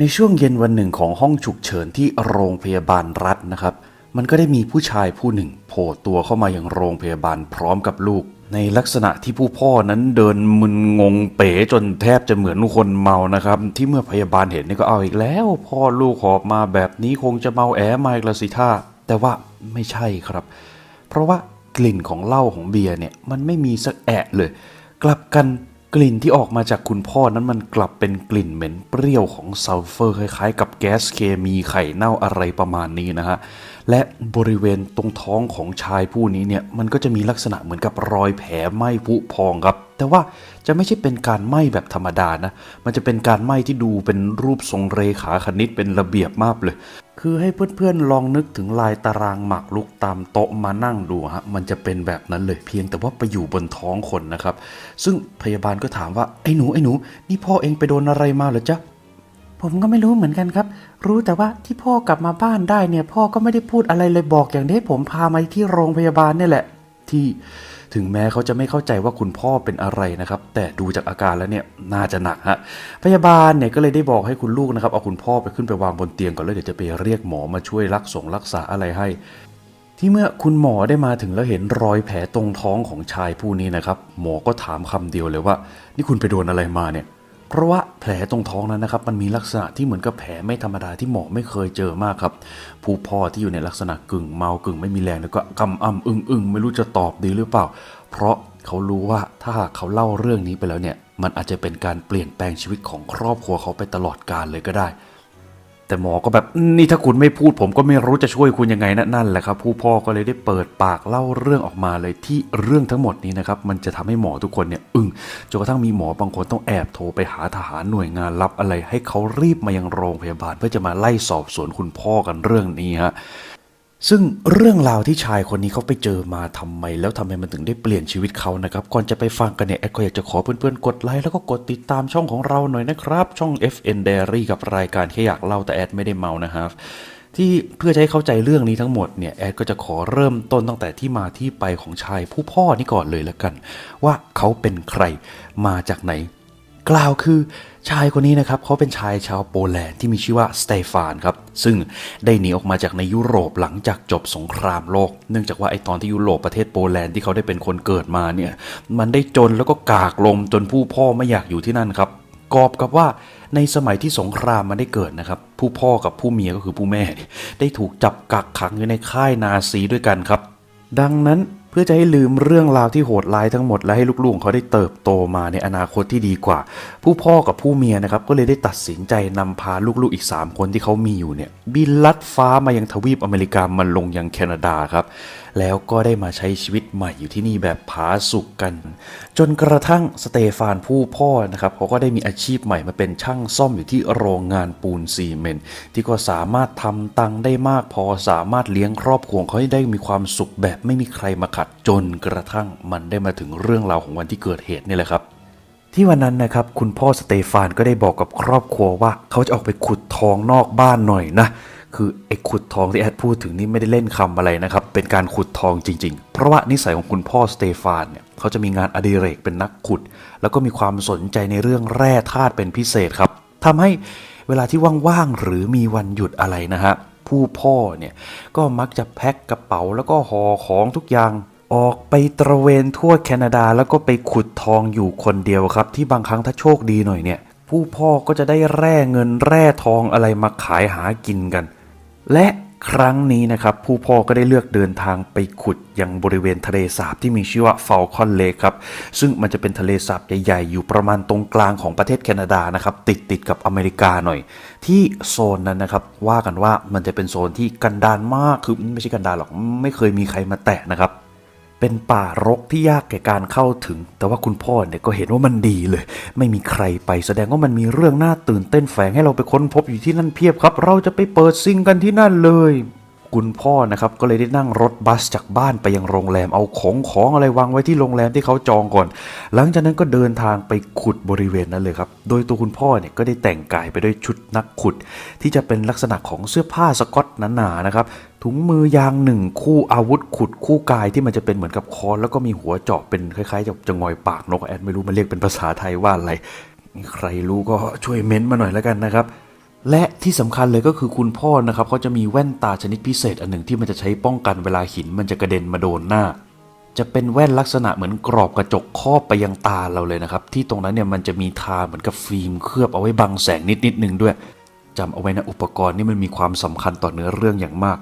ในช่วงเย็นวันหนึ่งของห้องฉุกเฉินที่โรงพยาบาลรัฐนะครับ มันก็ได้มีผู้ชายผู้หนึ่งโผล่ตัวเข้ามาอย่างโรงพยาบาลพร้อมกับลูก ในลักษณะที่ผู้พ่อนั้นเดินมึนงงเป๋จนแทบจะเหมือนคนเมานะครับ ที่เมื่อพยาบาลเห็นนี่ก็เอาอีกแล้ว พ่อลูกหอบมาแบบนี้คงจะเมาแอมาอีกละสิท่าแต่ว่าไม่ใช่ครับ เพราะว่ากลิ่นของเหล้าของเบียร์เนี่ยมันไม่มีสักแอะเลย กลับกัน กลิ่นที่ออกมาจากคุณพ่อนั้นมันกลับเป็นกลิ่นเหม็นเปรี้ยวของซัลเฟอร์คล้ายๆ กับแก๊สเคมีไข่เน่าอะไรประมาณนี้นะฮะ และบริเวณตรงท้องของชายผู้นี้เนี่ยมันก็จะมีลักษณะเหมือนกับรอยแผลไหม้ผุพองครับ แต่ว่าจะไม่ใช่เป็นการไหม้แบบธรรมดานะ มันจะเป็นการไหม้ที่ดูเป็นรูปทรงเรขาคณิตเป็นระเบียบมากเลย คือให้เพื่อนๆลองนึกถึงลายตารางหมากรุกตามโต๊ะมานั่งดูฮะมันจะเป็นแบบนั้นเลยเพียงแต่ว่าไปอยู่บนท้องคนนะครับ ซึ่งพยาบาลก็ถามว่าไอ้หนูไอ้หนู นี่พ่อเองไปโดนอะไรมาเหรอจ๊ะผมก็ไม่รู้เหมือนกันครับ รู้แต่ว่าที่พ่อกลับมาบ้านได้เนี่ย พ่อก็ไม่ได้พูดอะไรเลยบอกอย่างที่ผมพามาที่โรงพยาบาลเนี่ยแหละ ที่ ถึงแม้เขาจะไม่เข้าใจว่าคุณพ่อเป็นอะไรนะครับ แต่ดูจากอาการแล้วเนี่ยน่าจะหนักฮะพยาบาลเนี่ยก็เลยได้บอกให้คุณลูกนะครับเอาคุณพ่อไปขึ้นไปวางบนเตียงก่อนแล้วเดี๋ยวจะไปเรียกหมอมาช่วยรักษงรักษาอะไรให้ ที่เมื่อคุณหมอได้มาถึงแล้วเห็นรอยแผลตรงท้องของชายผู้นี้นะครับ หมอก็ถามคำเดียวเลยว่า นี่คุณไปโดนอะไรมาเนี่ยเพราะว่า แผลตรงท้องนั้นนะครับ มันมีลักษณะที่เหมือนกับแผลไม่ธรรมดาที่หมอไม่เคยเจอมากครับ ผู้พ่อที่อยู่ในลักษณะกึ่งเมากึ่งไม่มีแรงแล้วก็กำอ่ำอึ้งอึ้งไม่รู้จะตอบดีหรือเปล่า เพราะเขารู้ว่าถ้าหากเขาเล่าเรื่องนี้ไปแล้วเนี่ย มันอาจจะเป็นการเปลี่ยนแปลงชีวิตของครอบครัวเขาไปตลอดกาลเลยก็ได้ แต่หมอก็แบบนี่ถ้าคุณไม่พูดผมก็ไม่รู้จะช่วยคุณยังไงนะนั่นแหละครับ ผู้พ่อก็เลยได้เปิดปากเล่าเรื่องออกมาเลยที่เรื่องทั้งหมดนี้นะครับมันจะทำให้หมอทุกคนเนี่ยอึ้งจนกระทั่งมีหมอบางคนต้องแอบโทรไปหาทหารหน่วยงานรับอะไร ให้เขารีบมายังโรงพยาบาล เพื่อจะมาไล่สอบสวนคุณพ่อกันเรื่องนี้ฮะ ซึ่งเรื่องราวที่ชายคนนี้เขาไปเจอมาทำไม แล้วทำไมมันถึงได้เปลี่ยนชีวิตเขานะครับ ก่อนจะไปฟังกันเนี่ยแอดก็อยากจะขอเพื่อนๆ กดไลค์แล้วก็กดติดตามช่องของเราหน่อยนะครับ ช่อง FN Diary กับรายการแค่อยากเล่าแต่แอดไม่ได้เมานะครับที่เพื่อจะให้เข้าใจเรื่องนี้ทั้งหมดเนี่ยแอดก็จะขอเริ่มต้นตั้งแต่ที่มาที่ไปของชายผู้พ่อนี่ก่อนเลยละกัน ว่าเขาเป็นใครมาจากไหน กล่าวคือ ชายคนนี้นะครับเขาเป็นชายชาวโปแลนด์ที่มีชื่อว่าสเตฟานครับซึ่งได้หนีออกมาจากในยุโรปหลังจากจบสงครามโลก เนื่องจากว่าไอตอนที่ยุโรปประเทศโปแลนด์ที่เขาได้เป็นคนเกิดมาเนี่ยมันได้จนแล้วก็กากลมจนผู้พ่อไม่อยากอยู่ที่นั่นครับกอบกับว่าในสมัยที่สงครามมันได้เกิดนะครับ ผู้พ่อกับผู้เมียก็คือผู้แม่ ได้ถูกจับกักขังอยู่ในค่ายนาซีด้วยกันครับ ดังนั้น พื่อจะให้ลืมเรื่องราวที่โหดร้ายทั้งหมด และให้ลูกๆของเขาได้เติบโตมาในอนาคตที่ดีกว่า ผู้พ่อกับผู้เมียนะครับก็เลยได้ตัดสินใจนำพาลูกๆอีก 3 คนที่เขามีอยู่เนี่ยบินลัดฟ้ามายังทวีปอเมริกามาลงยังแคนาดาครับ แล้วก็ได้มาใช้ชีวิตใหม่อยู่ที่นี่แบบผาสุกกัน จนกระทั่งสเตฟานผู้พ่อนะครับเขาก็ได้มีอาชีพใหม่มาเป็นช่างซ่อมอยู่ที่โรงงานปูนซีเมนต์ที่ก็สามารถทำตังได้มากพอสามารถเลี้ยงครอบครัวเขาให้ได้มีความสุขแบบไม่มีใครมาขัด จนกระทั่งมันได้มาถึงเรื่องราวของวันที่เกิดเหตุนี่แหละครับที่วันนั้นนะครับคุณพ่อสเตฟานก็ได้บอกกับครอบครัวว่า เขาจะออกไปขุดทองนอกบ้านหน่อยนะ คือไอ้ขุดทองที่แอดพูดถึงนี่ไม่ได้เล่นคำอะไรนะครับ เป็นการขุดทองจริง ๆ เพราะว่านิสัยของคุณพ่อสเตฟานเนี่ยเขาจะมีงานอดิเรกเป็นนักขุด แล้วก็มีความสนใจในเรื่องแร่ธาตุเป็นพิเศษครับทำให้เวลาที่ว่างๆหรือมีวันหยุดอะไรนะฮะผู้พ่อเนี่ยก็มักจะแพ็คกระเป๋าแล้วก็ห่อของทุกอย่างออกไปตระเวนทั่วแคนาดาแล้วก็ไปขุดทองอยู่คนเดียวครับ ที่บางครั้งถ้าโชคดีหน่อยเนี่ย ผู้พ่อก็จะได้แร่เงินแร่ทองอะไรมาขายหากินกัน และครั้งนี้นะครับผู้พ่อก็ได้เลือกเดินทางไปขุดยังบริเวณทะเลสาบที่มีชื่อว่าฟาลคอนเลกครับซึ่งมันจะเป็นทะเลสาบใหญ่ๆ อยู่ประมาณตรงกลางของประเทศแคนาดานะครับติดติดกับอเมริกาหน่อย ที่โซนนั้นนะครับว่ากันว่ามันจะเป็นโซนที่กันดานมากคือไม่ใช่กันดานหรอกไม่เคยมีใครมาแตะนะครับ เป็นป่ารกที่ยากแก่การเข้าถึง แต่ว่าคุณพ่อเนี่ยก็เห็นว่ามันดีเลย ไม่มีใครไปแสดงว่ามันมีเรื่องน่าตื่นเต้นแฝงให้เราไปค้นพบอยู่ที่นั่นเพียบครับ เราจะไปเปิดซิงกันที่นั่นเลยคุณพ่อนะครับก็เลยได้นั่งรถบัสจากบ้านไปยังโรงแรมเอาของของอะไรวางไว้ที่โรงแรมที่เขาจองก่อน หลังจากนั้นก็เดินทางไปขุดบริเวณนั้นเลยครับ โดยตัวคุณพ่อเนี่ยก็ได้แต่งกายไปด้วยชุดนักขุด ที่จะเป็นลักษณะของเสื้อผ้าสกอตหนาๆนะครับ ถุงมือยางหนึ่งคู่อาวุธขุดคู่กายที่มันจะเป็นเหมือนกับค้อนแล้วก็มีหัวเจาะเป็นคล้ายๆจะจะงอยปากนกแอดไม่รู้มันเรียกเป็นภาษาไทยว่าอะไรใครรู้ก็ช่วยเม้นมาหน่อยแล้วกันนะครับ และที่สำคัญเลยก็คือคุณพ่อนะครับเขาจะมีแว่นตาชนิดพิเศษอันหนึ่งที่มันจะใช้ป้องกันเวลาหินมันจะกระเด็นมาโดนหน้า จะเป็นแว่นลักษณะเหมือนกรอบกระจกครอบไปยังตาเราเลยนะครับ ที่ตรงนั้นเนี่ยมันจะมีทาเหมือนกับฟิล์มเคลือบเอาไว้บังแสงนิดนิดนึงด้วยจำเอาไว้นะอุปกรณ์นี่มันมีความสำคัญต่อเนื้อเรื่องอย่างมาก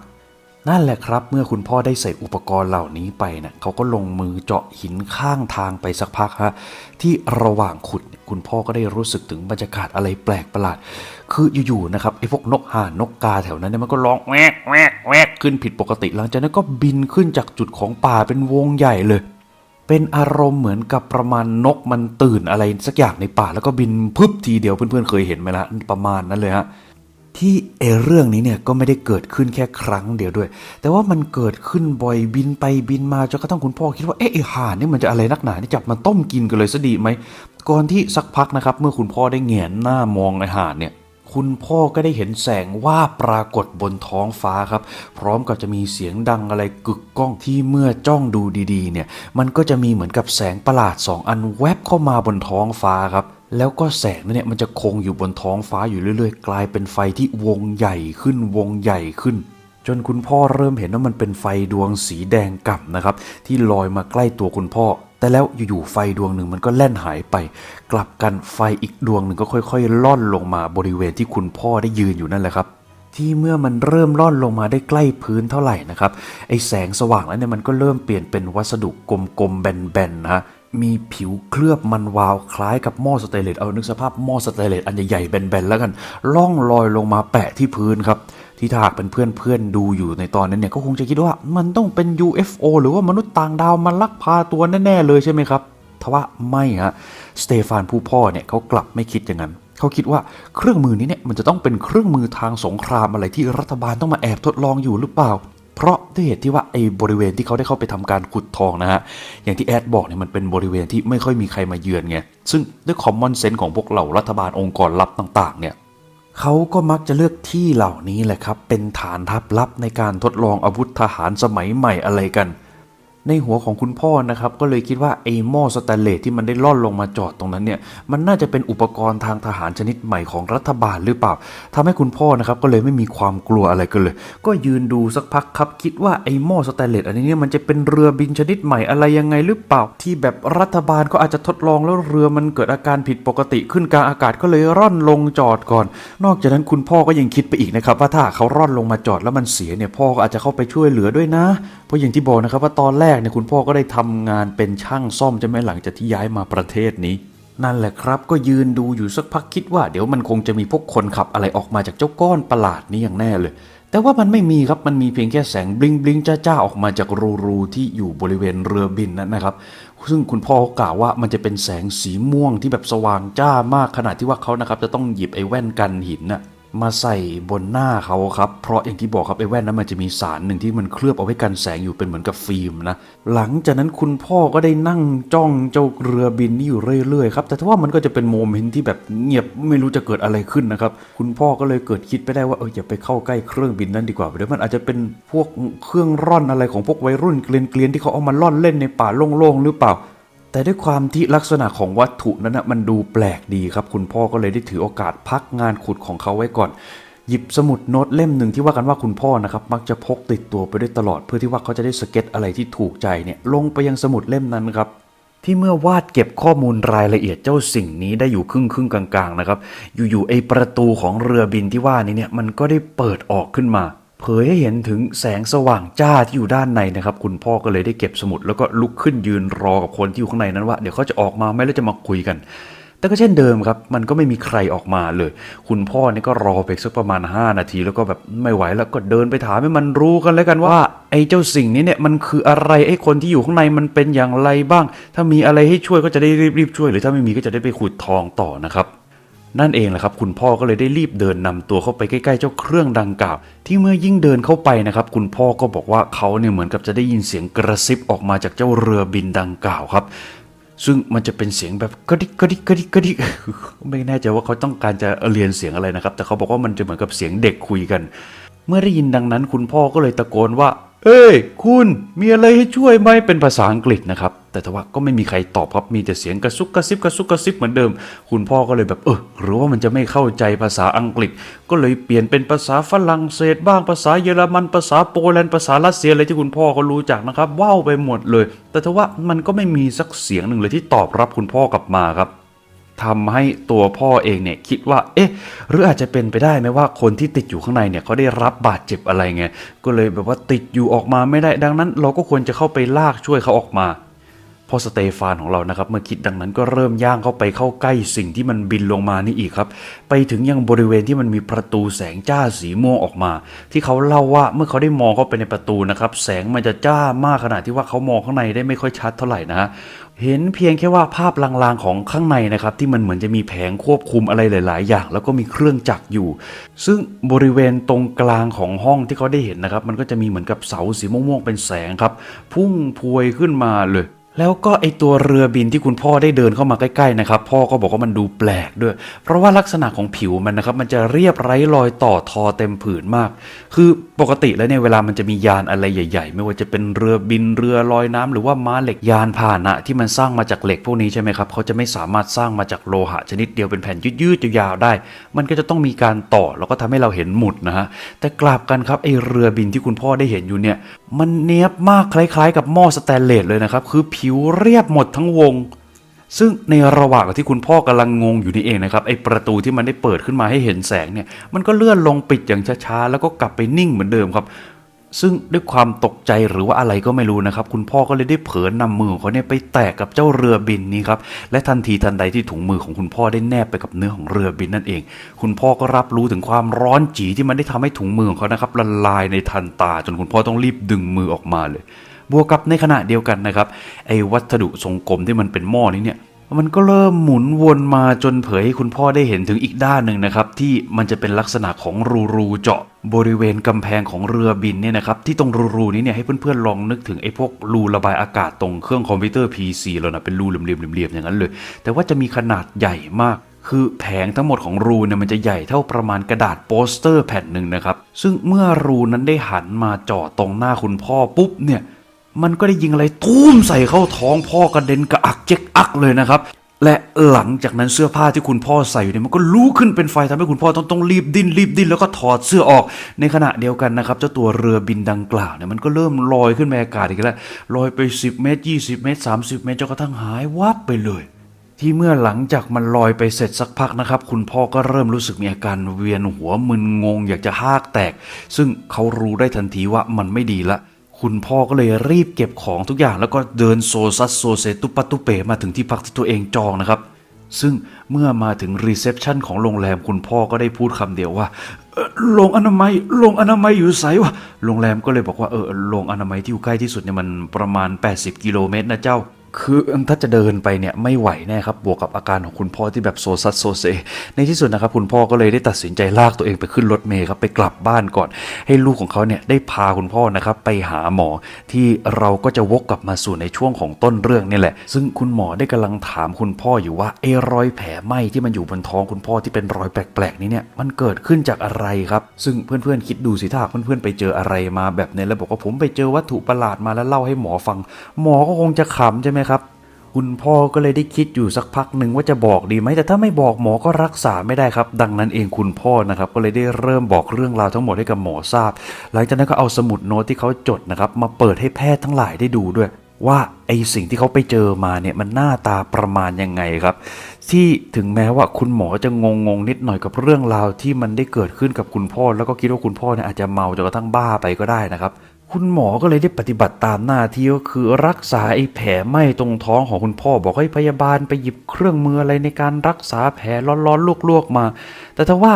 นั่นแหละครับเมื่อคุณพ่อได้ใส่อุปกรณ์เหล่านี้ไปเนะเขาก็ลงมือเจาะหินข้างทางไปสักพักฮะที่ระหว่างขุดเนี่ยคุณพ่อก็ได้รู้สึกถึงบรรยากาศอะไรแปลกประหลาด คืออยู่ๆนะครับไอ้พวกนกห่านนกกาแถวนั้นเนี่ยมันก็ร้องแวกแวกแวกขึ้นผิดปกติ หลังจากนั้นก็บินขึ้นจากจุดของป่าเป็นวงใหญ่เลย เป็นอารมณ์เหมือนกับประมาณนกมันตื่นอะไรสักอย่างในป่าแล้วก็บินพึบทีเดียวเพื่อนๆเคยเห็นไหมละประมาณนั้นเลยฮะ ที่เอเรื่องนี้เนี่ยก็ไม่ได้เกิดขึ้นแค่ครั้งเดียวด้วย แต่ว่ามันเกิดขึ้นบ่อยบินไปบินมาจนกระทั่งคุณพ่อคิดว่าเอ๊ะไอ้ห่านนี่มันจะอะไรนักหนานี่จับมันต้มกินกันเลยซะดีไหมก่อนที่สักพักนะครับ เมื่อคุณพ่อได้แหงนหน้ามองไอ้ห่านเนี่ยคุณพ่อก็ได้เห็นแสงว่าปรากฏบนท้องฟ้าครับ พร้อมกับจะมีเสียงดังอะไรกึกก้องที่เมื่อจ้องดูดีๆ เนี่ย มันก็จะมีเหมือนกับแสงประหลาดสองอันแวบเข้ามาบนท้องฟ้าครับ แล้วก็แสงนั้นเนี่ยมันจะคงอยู่บนท้องฟ้าอยู่เรื่อยๆ กลายเป็นไฟที่วงใหญ่ขึ้นวงใหญ่ขึ้น จนคุณพ่อเริ่มเห็นว่ามันเป็นไฟดวงสีแดงก่ำนะครับ ที่ลอยมาใกล้ตัวคุณพ่อ แต่แล้วอยู่ๆไฟดวงหนึ่งมันก็แล่นหายไป กลับกันไฟอีกดวงหนึ่งก็ค่อยๆ ล่อนลงมาบริเวณที่คุณพ่อได้ยืนอยู่นั่นแหละครับที่เมื่อมันเริ่มล่อนลงมาได้ใกล้พื้นเท่าไหร่นะครับไอแสงสว่างแล้วเนี่ยมันก็เริ่มเปลี่ยนเป็นวัสดุกลมๆแบนๆนะฮะ มีผิวเคลือบมันวาวคล้ายกับหม้อสเตเลสเอานึกสภาพหม้อสเตเลสอันใหญ่ๆแบนๆแล้วกันล่องลอยลงมาแปะที่พื้นครับ ที่ถ้าหากเป็นเพื่อนๆดูอยู่ในตอนนั้นเนี่ยก็คงจะคิดว่ามันต้องเป็น UFO หรือว่ามนุษย์ต่างดาวมันลักพาตัวแน่ๆเลยใช่ไหมครับทว่าไม่ฮะสเตฟานผู้พ่อเนี่ยเขากลับไม่คิดอย่างนั้นเขาคิดว่าเครื่องมือนี้เนี่ยมันจะต้องเป็นเครื่องมือทางสงครามอะไรที่รัฐบาลต้องมาแอบทดลองอยู่หรือเปล่า เพราะด้วยเหตุที่ว่าไอ้บริเวณที่เขาได้เข้าไปทำการขุดทองนะฮะอย่างที่แอดบอกเนี่ยมันเป็นบริเวณที่ไม่ค่อยมีใครมาเยือนไงซึ่งด้วยคอมมอนเซนส์ของพวกเหล่ารัฐบาลองค์กรลับต่างๆ เนี่ยเขาก็มักจะเลือกที่เหล่านี้แหละครับ เป็นฐานทัพลับในการทดลองอาวุธทหารสมัยใหม่อะไรกัน ในหัวของคุณพ่อนะครับก็เลยคิดว่าไอ้หม้อสแตนเลสที่มันได้ล่อนลงมาจอดตรงนั้นเนี่ยมันน่าจะเป็นอุปกรณ์ทางทหารชนิดใหม่ของรัฐบาลหรือเปล่าทำให้คุณพ่อนะครับก็เลยไม่มีความกลัวอะไรกันเลย ก็ยืนดูสักพักครับคิดว่าไอ้หม้อสแตนเลสอันนี้เนี่ยมันจะเป็นเรือบินชนิดใหม่อะไรยังไงหรือเปล่า ที่แบบรัฐบาลก็อาจจะทดลองแล้วเรือมันเกิดอาการผิดปกติขึ้นกลางอากาศก็เลยร่อนลงจอดก่อน นอกจากนั้นคุณพ่อก็ยังคิดไปอีกนะครับว่าถ้าเขาร่อนลงมาจอดแล้วมันเสียเนี่ยพ่อก็อาจจะเข้าไปช่วยเหลือด้วยนะ ราะอย่างที่บอกนะครับว่าตอนแรกเนี่ยคุณพ่อก็ได้ทำงานเป็นช่างซ่อมใช่ไหมหลังจากที่ย้ายมาประเทศนี้ นั่นแหละครับก็ยืนดูอยู่สักพักคิดว่าเดี๋ยวมันคงจะมีพวกคนขับอะไรออกมาจากเจ้าก้อนประหลาดนี้อย่างแน่เลย แต่ว่ามันไม่มีครับมันมีเพียงแค่แสงบลิงบลิงจ้าจ้าๆออกมาจากรูรูที่อยู่บริเวณเรือบินนั้นนะครับ ซึ่งคุณพ่อก็กล่าวว่ามันจะเป็นแสงสีม่วงที่แบบสว่างจ้ามากขนาดที่ว่าเขานะครับจะต้องหยิบไอ้แว่นกันหินน่ะ มาใส่บนหน้าเขาครับ เพราะอย่างที่บอกครับไอ้แว่นนั้นมันจะมีสารหนึ่งที่มันเคลือบเอาไว้กันแสงอยู่เป็นเหมือนกับฟิล์มนะหลังจากนั้นคุณพ่อก็ได้นั่งจ้องเจ้าเรือบินนี่อยู่เรื่อยๆครับแต่ถ้าว่ามันก็จะเป็นโมเมนต์ที่แบบเงียบไม่รู้จะเกิดอะไรขึ้นนะครับคุณพ่อก็เลยเกิดคิดไปได้ว่าเอออย่าไปเข้าใกล้เครื่องบินนั้นดีกว่าเดี๋ยวมันอาจจะเป็นพวกเครื่องร่อนอะไรของพวกวัยรุ่นเกลียนๆที่เขาเอามาล่อนเล่นในป่าโล่งๆหรือเปล่า แต่ด้วยความที่ลักษณะของวัตถุนั้นนะมันดูแปลกดีครับ คุณพ่อก็เลยได้ถือโอกาสพักงานขุดของเขาไว้ก่อน หยิบสมุดโน้ตเล่มหนึ่งที่ว่ากันว่าคุณพ่อนะครับมักจะพกติดตัวไปด้วยตลอด เพื่อที่ว่าเขาจะได้สเก็ตอะไรที่ถูกใจเนี่ยลงไปยังสมุดเล่มนั้นครับที่เมื่อวาดเก็บข้อมูลรายละเอียดเจ้าสิ่งนี้ได้อยู่ครึ่งครึ่งกลางๆนะครับ อยู่ๆไอประตูของเรือบินที่ว่านี้เนี่ยมันก็ได้เปิดออกขึ้นมา เผยให้เห็นถึงแสงสว่างจ้าที่อยู่ด้านในนะครับ คุณพ่อก็เลยได้เก็บสมุด แล้วก็ลุกขึ้นยืนรอกับคนที่อยู่ข้างในนั้นว่าเดี๋ยวเขาจะออกมาไหมแล้วจะมาคุยกัน แต่ก็เช่นเดิมครับ มันก็ไม่มีใครออกมาเลย คุณพ่อนี่ก็รอไปสักประมาณ 5 นาที แล้วก็แบบไม่ไหวแล้วก็เดินไปถามให้มันรู้กันแล้วกันว่า ไอ้เจ้าสิ่งนี้เนี่ยมันคืออะไรไอ้คนที่อยู่ข้างในมันเป็นอย่างไรบ้าง ถ้ามีอะไรให้ช่วยก็จะได้รีบๆช่วย หรือถ้าไม่มีก็จะได้ไปขุดทองต่อนะครับ นั่นเองแหละครับคุณพ่อก็เลยได้รีบเดินนำตัวเข้าไปใกล้ๆเจ้าเครื่องดังกล่าว ที่เมื่อยิ่งเดินเข้าไปนะครับ คุณพ่อก็บอกว่าเขาเนี่ยเหมือนกับจะได้ยินเสียงกระซิบออกมาจากเจ้าเรือบินดังกล่าวครับ ซึ่งมันจะเป็นเสียงแบบกระดิกกระดิกกระดิกกระดิกไม่แน่ใจว่าเขาต้องการจะเรียนเสียงอะไรนะครับ แต่เขาบอกว่ามันจะเหมือนกับเสียงเด็กคุยกัน เมื่อได้ยินดังนั้น คุณพ่อก็เลยตะโกนว่า เอ้ย คุณมีอะไรให้ช่วยไหมเป็นภาษาอังกฤษนะครับ แต่ทว่าก็ไม่มีใครตอบครับมีแต่เสียงกระซุกกระซิบกระซุกกระซิบเหมือนเดิม คุณพ่อก็เลยแบบเออหรือว่ามันจะไม่เข้าใจภาษาอังกฤษ ก็เลยเปลี่ยนเป็นภาษาฝรั่งเศสบ้างภาษาเยอรมันภาษาโปแลนด์ภาษารัสเซียอะไรที่คุณพ่อเขารู้จักนะครับว้าวไปหมดเลย แต่ทว่ามันก็ไม่มีสักเสียงหนึ่งเลยที่ตอบรับคุณพ่อกลับมาครับ ทำให้ตัวพ่อเองเนี่ยคิดว่า เอ๊ะ หรืออาจจะเป็นไปได้ไหมว่าคนที่ติดอยู่ข้างในเนี่ยเขาได้รับบาดเจ็บอะไรไง ก็เลยแบบว่าติดอยู่ออกมาไม่ได้ ดังนั้น เราก็ควรจะเข้าไปลากช่วยเขาออกมา พ่อสเตฟานของเรานะครับ เมื่อคิดดังนั้นก็เริ่มย่างเข้าไปเข้าใกล้สิ่งที่มันบินลงมานี่อีกครับ ไปถึงยังบริเวณที่มันมีประตูแสงจ้าสีม่วงออกมา ที่เขาเล่าว่าเมื่อเขาได้มองเข้าไปในประตูนะครับ แสงมันจะจ้ามากขนาดที่ว่าเขามองข้างในได้ไม่ค่อยชัดเท่าไหร่นะฮะเห็นเพียงแค่ว่าภาพลางๆของข้างในนะครับที่มันเหมือนจะมีแผงควบคุมอะไรหลาย ๆ อย่าง แล้วก็มีเครื่องจักรอยู่ ซึ่งบริเวณตรงกลางของห้องที่เขาได้เห็นนะครับ มันก็จะมีเหมือนกับเสาสีม่วงๆเป็นแสงครับ พุ่งพวยขึ้นมาเลย แล้วก็ไอตัวเรือบินที่คุณพ่อได้เดินเข้ามาใกล้ๆนะครับ พ่อก็บอกว่ามันดูแปลกด้วย เพราะว่าลักษณะของผิวมันนะครับ มันจะเรียบไร้รอยต่อทอเต็มผืนมาก คือปกติแล้วเนี่ยเวลามันจะมียานอะไรใหญ่ ๆ ไม่ว่าจะเป็นเรือบินเรือลอยน้ำหรือว่าม้าเหล็กยานพาหนะ ที่มันสร้างมาจากเหล็กพวกนี้ใช่ไหมครับเขาจะไม่สามารถสร้างมาจากโลหะชนิดเดียวเป็นแผ่นยืดๆยาวๆได้ มันก็จะต้องมีการต่อแล้วก็ทำให้เราเห็นหมุดนะฮะแต่กลับกันครับไอเรือบินที่คุณพ่อได้เห็นอยู่เนี่ย มันเนี้ยบมากคล้าย ๆ กับหม้อสแตนเลสเลยนะครับคือผิวเรียบหมดทั้งวง ซึ่งในระหว่างที่คุณพ่อกำลังงงอยู่นี่เองนะครับไอประตูที่มันได้เปิดขึ้นมาให้เห็นแสงเนี่ย มันก็เลื่อนลงปิดอย่างช้าๆแล้วก็กลับไปนิ่งเหมือนเดิมครับ ซึ่งด้วยความตกใจหรือว่าอะไรก็ไม่รู้นะครับ คุณพ่อก็เลยได้เผลอนำมือของเขาเนี่ยไปแตะกับเจ้าเรือบินนี้ครับและทันทีทันใดที่ถุงมือของคุณพ่อได้แนบไปกับเนื้อของเรือบินนั่นเอง คุณพ่อก็รับรู้ถึงความร้อนจีที่มันได้ทำให้ถุงมือของเขานะครับละลายในทันตาจนคุณพ่อต้องรีบดึงมือออกมาเลย บวกกับในขณะเดียวกันนะครับไอ้วัสดุทรงกลมที่มันเป็นหม้อนี้เนี่ยมันก็เริ่มหมุนวนมาจนเผยให้คุณพ่อได้เห็นถึงอีกด้านหนึ่งนะครับ ที่มันจะเป็นลักษณะของรูรูๆเจาะบริเวณกำแพงของเรือบินเนี่ยนะครับที่ตรงรูรูๆนี้เนี่ยให้เพื่อนๆลองนึกถึงไอ้พวกรูระบายอากาศตรงเครื่องคอมพิวเตอร์ PC แล้วนะเป็นรูเหลี่ยมๆเหลี่ยมๆอย่างนั้นเลย แต่ว่าจะมีขนาดใหญ่มากคือแผงทั้งหมดของรูเนี่ยมันจะใหญ่เท่าประมาณกระดาษโปสเตอร์แผ่นหนึ่งนะครับ ซึ่งเมื่อรูนั้นได้หันมาเจาะตรงหน้าคุณพ่อปุ๊บเนี่ย มันก็ได้ยิงอะไรตุ้มใส่เข้าท้องพ่อกระเด็นกระอักเจ๊กอักเลยนะครับ และหลังจากนั้นเสื้อผ้าที่คุณพ่อใส่อยู่เนี่ยมันก็ลุกขึ้นเป็นไฟทำให้คุณพ่อต้องต้องรีบดิ้นรีบดิ้นแล้วก็ถอดเสื้อออก ในขณะเดียวกันนะครับเจ้าตัวเรือบินดังกล่าวเนี่ยมันก็เริ่มลอยขึ้นในอากาศอีกแล้วลอยไป 10 เมตร 20 เมตร 30 เมตรจนกระทั่งหายวับไปเลยที่เมื่อหลังจากมันลอยไปเสร็จสักพักนะครับ คุณพ่อก็เริ่มรู้สึกมีอาการเวียนหัวมึนงง อยากจะหากแตก ซึ่งเขารู้ได้ทันทีว่ามันไม่ดีละ คุณพ่อก็เลยรีบเก็บของทุกอย่าง แล้วก็เดินโซซัสโซเซตุปัตุเปมาถึงที่พักที่ตัวเองจองนะครับ ซึ่งเมื่อมาถึงรีเซพชันของโรงแรมคุณพ่อก็ได้พูดคำเดียวว่าโรงอนามัยโรงอนามัยอยู่ไสวะโรงแรมก็เลยบอกว่าเออโรงอนามัยที่อยู่ใกล้ที่สุดเนี่ยมันประมาณ 80 กิโลเมตรนะเจ้า คือถ้าจะเดินไปเนี่ยไม่ไหวแน่ครับ บวกกับอาการของคุณพ่อที่แบบโซซัสโซเซ ในที่สุดนะครับ คุณพ่อก็เลยได้ตัดสินใจลากตัวเองไปขึ้นรถเมล์ครับ ไปกลับบ้านก่อน ให้ลูกของเขาเนี่ยได้พาคุณพ่อนะครับ ไปหาหมอที่เราก็จะวกกลับมาสู่ในช่วงของต้นเรื่องนี่แหละ ซึ่งคุณหมอได้กำลังถามคุณพ่ออยู่ว่าไอ้รอยแผลไหม้ที่มันอยู่บนท้องคุณพ่อที่เป็นรอยแปลกๆนี้เนี่ยมันเกิดขึ้นจากอะไรครับ ซึ่งเพื่อนๆคิดดูสิถ้าเพื่อนๆไปเจออะไรมาแบบนี้แล้วบอกว่าผมไปเจอวัตถุประหลาดมาแล้วเล่าให้หมอฟัง หมอก็คงจะขำใช่ไหมครับ คุณพ่อก็เลยได้คิดอยู่สักพักหนึ่งว่าจะบอกดีไหมแต่ถ้าไม่บอกหมอก็รักษาไม่ได้ครับ ดังนั้นเองคุณพ่อนะครับ ก็เลยได้เริ่มบอกเรื่องราวทั้งหมดให้กับหมอทราบ หลังจากนั้นก็เอาสมุดโน้ตที่เขาจดนะครับ มาเปิดให้แพทย์ทั้งหลายได้ดูด้วย ว่าไอสิ่งที่เขาไปเจอมาเนี่ยมันหน้าตาประมาณยังไงครับ ที่ถึงแม้ว่าคุณหมอจะงงงนิดหน่อยกับเรื่องราวที่มันได้เกิดขึ้นกับคุณพ่อ แล้วก็คิดว่าคุณพ่อเนี่ยอาจจะเมาจนกระทั่งบ้าไปก็ได้นะครับ คุณหมอก็เลยได้ปฏิบัติตามหน้าที่ก็คือรักษาไอ้แผลไหม้ตรงท้องของคุณพ่อ บอกให้พยาบาลไปหยิบเครื่องมืออะไรในการรักษาแผลร้อนๆลวกๆมา แต่ถ้าว่า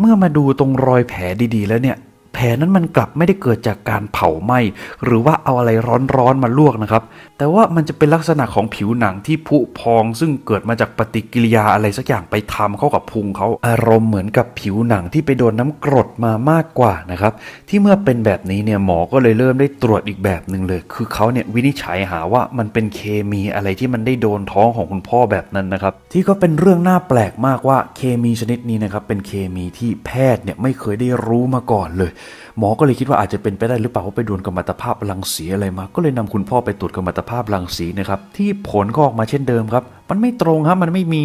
เมื่อมาดูตรงรอยแผลดีๆ แล้วเนี่ย ผลนั้นมันกลับไม่ได้เกิดจากการเผาไหม้หรือว่าเอาอะไรร้อนๆมาลวกนะครับ แต่ว่ามันจะเป็นลักษณะของผิวหนังที่ผุพอง ซึ่งเกิดมาจากปฏิกิริยาอะไรสักอย่างไปทำเข้ากับพุงเขาอารมณ์เหมือนกับผิวหนังที่ไปโดนน้ำกรดมามากกว่านะครับ ที่เมื่อเป็นแบบนี้เนี่ยหมอก็เลยเริ่มได้ตรวจอีกแบบหนึ่งเลย คือเขาเนี่ยวินิจฉัยหาว่ามันเป็นเคมีอะไรที่มันได้โดนท้องของคุณพ่อแบบนั้นนะครับ ที่ก็เป็นเรื่องน่าแปลกมากว่าเคมีชนิดนี้นะครับเป็นเคมีที่แพทย์เนี่ยไม่เคยได้รู้มาก่อนเลย หมอก็เลยคิดว่าอาจจะเป็นไปได้หรือเปล่าว่าไปโดนกัมมันตภาพรังสีอะไรมา ก็เลยนำคุณพ่อไปตรวจกัมมันตภาพรังสีนะครับที่ผลก็ออกมาเช่นเดิมครับ มันไม่ตรงครับมันไม่มี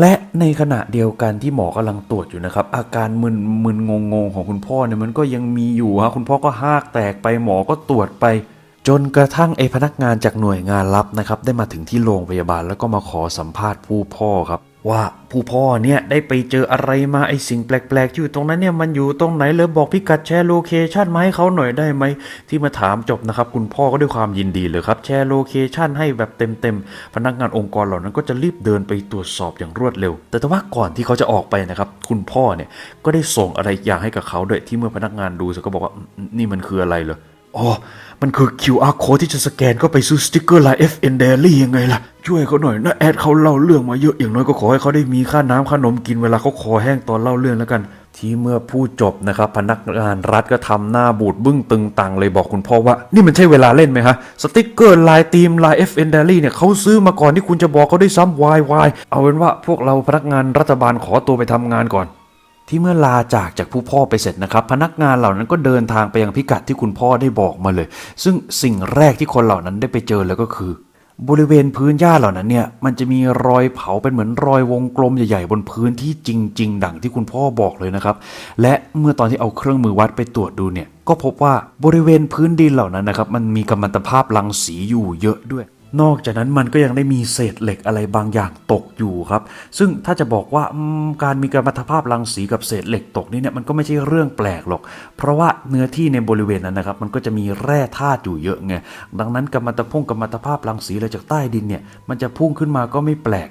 และในขณะเดียวกันที่หมอกำลังตรวจอยู่นะครับ อาการมึนมึนงงงของคุณพ่อเนี่ยมันก็ยังมีอยู่ฮะคุณพ่อก็หากแตกไปหมอก็ตรวจไป จนกระทั่งไอพนักงานจากหน่วยงานลับนะครับได้มาถึงที่โรงพยาบาลแล้วก็มาขอสัมภาษณ์ผู้พ่อครับ ว่าผู้พ่อเนี่ยได้ไปเจออะไรมาไอสิ่งแปลกๆที่อยู่ตรงนั้นเนี่ยมันอยู่ตรงไหนเลยบอกพิกัดแชร์โลเคชันมาให้เขาหน่อยได้ไหมที่มาถามจบนะครับ คุณพ่อก็ด้วยความยินดีเลยครับ แชร์โลเคชันให้แบบเต็มๆ พนักงานองค์กรเหล่านั้นก็จะรีบเดินไปตรวจสอบอย่างรวดเร็ว แต่แต่ว่าก่อนที่เขาจะออกไปนะครับ คุณพ่อเนี่ยก็ได้ส่งอะไรอย่างให้กับเขาด้วยที่เมื่อพนักงานดูเสร็จก็บอกว่านี่มันคืออะไรเหรอ อ๋อ มันคือ QR code ที่จะสแกนเข้าไปซื้อสติกเกอร์ลน์ FN Daily ยังไงล่ะ ช่วยเขาหน่อยนะ แอดเขาเล่าเรื่องมาเยอะอย่างน้อยก็ขอให้เขาได้มีค่าน้ำค่านมกินเวลาเขาคอแห้งตอนเล่าเรื่องแล้วกัน ที่เมื่อพูดจบนะครับ พนักงานรัฐก็ทำหน้าบูดบึ้งตึงตังเลยบอกคุณพ่อว่า นี่มันใช่เวลาเล่นไหมฮะ สติกเกอร์ลน์ทีมลน์ FN Daily เนี่ยเขาซื้อมาก่อนที่คุณจะบอกเขาได้ซ้ำวายวายเอาเป็นว่าพวกเราพนักงานรัฐบาลขอตัวไปทำงานก่อน ที่เมื่อลาจากจากผู้พ่อไปเสร็จนะครับ พนักงานเหล่านั้นก็เดินทางไปยังพิกัดที่คุณพ่อได้บอกมาเลย ซึ่งสิ่งแรกที่คนเหล่านั้นได้ไปเจอแล้วก็คือ บริเวณพื้นหญ้าเหล่านั้นเนี่ยมันจะมีรอยเผาเป็นเหมือนรอยวงกลมใหญ่ๆ บนพื้นที่จริง ๆ ดังที่คุณพ่อบอกเลยนะครับ และเมื่อตอนที่เอาเครื่องมือวัดไปตรวจดูเนี่ยก็พบว่าบริเวณพื้นดินเหล่านั้นนะครับมันมีกัมมันตภาพรังสีอยู่เยอะด้วย นอกจากนั้นมันก็ยังได้มีเศษเหล็กอะไรบางอย่างตกอยู่ครับ ซึ่งถ้าจะบอกว่าการมีกัมมันภาพรังสีกับเศษเหล็กตกนี่เนี่ยมันก็ไม่ใช่เรื่องแปลกหรอก เพราะว่าเนื้อที่ในบริเวณนั้นนะครับ มันก็จะมีแร่ธาตุอยู่เยอะไงดังนั้นกัมมันตพงกัมมันตภาพรังสีอะไรจากใต้ดินเนี่ยมันจะพุ่งขึ้นมาก็ไม่แปลก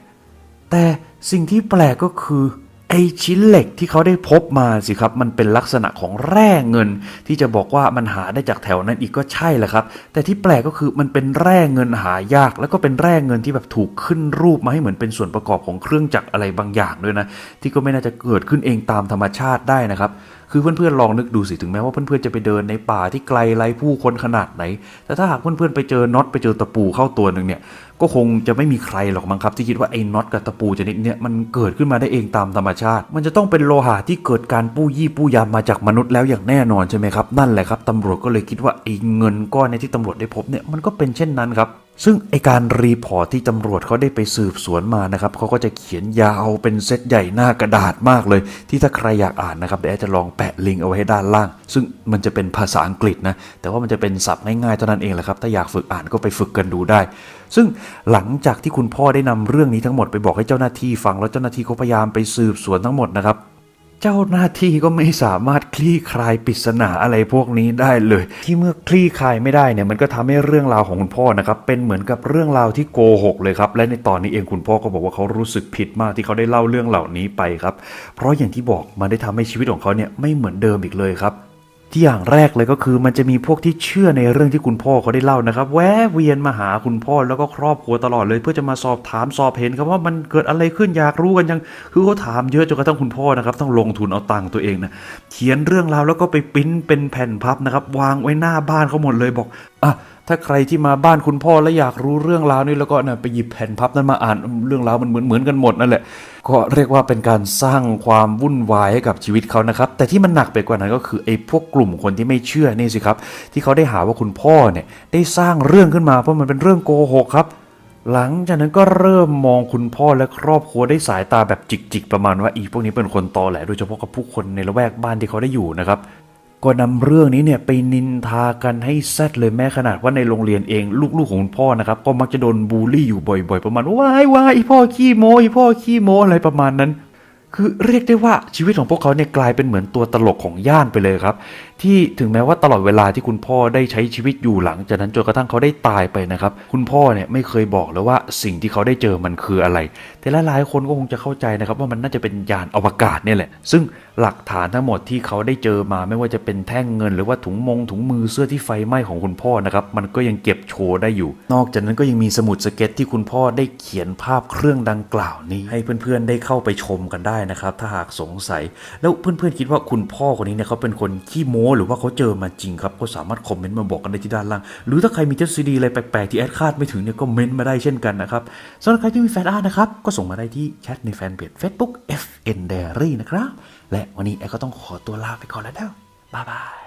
แต่สิ่งที่แปลกก็คือ ไอชิ้นเหล็กที่เขาได้พบมาสิครับ มันเป็นลักษณะของแร่เงิน ที่จะบอกว่ามันหาได้จากแถวนั้นอีกก็ใช่แหละครับ แต่ที่แปลกก็คือมันเป็นแร่เงินหายาก แล้วก็เป็นแร่เงินที่แบบถูกขึ้นรูปมาให้เหมือนเป็นส่วนประกอบของเครื่องจักรอะไรบางอย่างด้วยนะที่ก็ไม่น่าจะเกิดขึ้นเองตามธรรมชาติได้นะครับคือเพื่อนๆลองนึกดูสิถึงแม้ว่าเพื่อนๆจะไปเดินในป่าที่ไกลไร้ผู้คนขนาดไหน แต่ถ้าหากเพื่อนๆไปเจอน็อตไปเจอตะปูเข้าตัวหนึ่งเนี่ยก็คงจะไม่มีใครหรอกมั้งครับ ที่คิดว่าไอ้น็อตกับตะปูชนิดเนี้ยมันเกิดขึ้นมาได้เองตามธรรมชาติ มันจะต้องเป็นโลหะที่เกิดการปู้ยี่ปู้ยำมาจากมนุษย์แล้วอย่างแน่นอนใช่ไหมครับนั่นแหละครับตำรวจก็เลยคิดว่าไอ้เงินก้อนเนที่ตำรวจได้พบเนี่ยมันก็เป็นเช่นนั้นครับซึ่งไอการรีพอร์ตที่ตำรวจเขาได้ไปสืบสวนมานะครับเขาก็จะเขียนยาวเป็นเซตใหญ่หน้ากระดาษมากเลย ที่ถ้าใครอยากอ่านนะครับเดี๋ยวแอดจะลองแปะลิงก์เอาไว้ให้ด้านล่าง ซึ่งมันจะเป็นภาษาอังกฤษนะแต่ว่ามันจะเป็นศัพท์ง่ายๆเท่านั้นเองแหละครับถ้าอยากฝึกอ่านก็ไปฝึกกันดูได้ ซึ่งหลังจากที่คุณพ่อได้นำเรื่องนี้ทั้งหมดไปบอกให้เจ้าหน้าที่ฟังแล้วเจ้าหน้าที่เขาพยายามไปสืบสวนทั้งหมดนะครับ เจ้าหน้าที่ก็ไม่สามารถคลี่คลายปริศนาอะไรพวกนี้ได้เลย ที่เมื่อคลี่คลายไม่ได้เนี่ยมันก็ทำให้เรื่องราวของคุณพ่อนะครับเป็นเหมือนกับเรื่องราวที่โกหกเลยครับและในตอนนี้เองคุณพ่อก็บอกว่าเขารู้สึกผิดมากที่เขาได้เล่าเรื่องเหล่านี้ไปครับ เพราะอย่างที่บอกมันได้ทำให้ชีวิตของเขาเนี่ยไม่เหมือนเดิมอีกเลยครับ ที่อย่างแรกเลยก็คือมันจะมีพวกที่เชื่อในเรื่องที่คุณพ่อเขาได้เล่านะครับ แวะเวียนมาหาคุณพ่อแล้วก็ครอบครัวตลอดเลย เพื่อจะมาสอบถามสอบเห็นครับว่ามันเกิดอะไรขึ้นอยากรู้กันยังคือเขาถามเยอะจนกระทั่งคุณพ่อนะครับต้องลงทุนเอาตังค์ตัวเองนะเขียนเรื่องราวแล้วก็ไปปริ้นเป็นแผ่นพับนะครับวางไว้หน้าบ้านเขาหมดเลยบอกอะ ถ้าใครที่มาบ้านคุณพ่อแล้วอยากรู้เรื่องราวนี่แล้วก็นะไปหยิบแผ่นพับนั้นมาอ่านเรื่องราวมันเหมือนเหมือนกันหมดนั่นแหละก็เรียกว่าเป็นการสร้างความวุ่นวายให้กับชีวิตเขานะครับ แต่ที่มันหนักไปกว่านั้นก็คือไอ้พวกกลุ่มคนที่ไม่เชื่อนี่สิครับ ที่เขาได้หาว่าคุณพ่อเนี่ยได้สร้างเรื่องขึ้นมาเพราะมันเป็นเรื่องโกหกครับหลังจากนั้นก็เริ่มมองคุณพ่อและครอบครัวได้สายตาแบบจิกๆ ประมาณว่าอีพวกนี้เป็นคนตอแหลโดยเฉพาะกับผู้คนในละแวกบ้านที่เขาได้อยู่นะครับ ก็นำเรื่องนี้เนี่ยไปนินทากันให้แซดเลยแม้ขนาดว่าในโรงเรียนเองลูกๆของพ่อนะครับก็มักจะโดนบูลลี่อยู่บ่อย ๆ ประมาณว่ายว่ายอีพ่อขี้โมอีพ่อขี้โมอะไรประมาณนั้น คือเรียกได้ว่าชีวิตของพวกเขาเนี่ยกลายเป็นเหมือนตัวตลกของย่านไปเลยครับ ที่ถึงแม้ว่าตลอดเวลาที่คุณพ่อได้ใช้ชีวิตอยู่หลังจากนั้นจนกระทั่งเขาได้ตายไปนะครับ คุณพ่อเนี่ยไม่เคยบอกเลยว่าสิ่งที่เขาได้เจอมันคืออะไร แต่หลายๆคนก็คงจะเข้าใจนะครับว่ามันน่าจะเป็นยานอวกาศเนี่ยแหละ ซึ่งหลักฐานทั้งหมดที่เขาได้เจอมาไม่ว่าจะเป็นแท่งเงิน หรือว่าถุงมงถุงมือเสื้อที่ไฟไหม้ของคุณพ่อนะครับมันก็ยังเก็บโชว์ได้อยู่ นอกจากนั้นก็ยังมีสมุดสเก็ตที่คุณพ่อได้เขียนภาพเครื่องดังกล่าวนี้ ให้เพื่อนๆได้เข้าไปชมกันได้นะครับถ้าหากสงสัย แล้วเพื่อนๆคิดว่าคุณพ่อคนนี้เนี่ยเขาเป็นคนขี้โม้หรือว่าเขาเจอมาจริงครับก็สามารถคอมเมนต์มาบอกกันได้ที่ด้านล่าง หรือถ้าใครมีทฤษฎีอะไรแปลกๆที่แอดคาดไม่ถึงเนี่ยก็เมนต์มาได้เช่นกันนะครับสำหรับใครที่มีแฟนอาร์ตนะครับก็ส่งมาได้ที่แชทในแฟนเพจ Facebook FN Diary นะครับและวันนี้แอดก็ต้องขอตัวลาไปก่อนแล้วเด้อบ๊ายบาย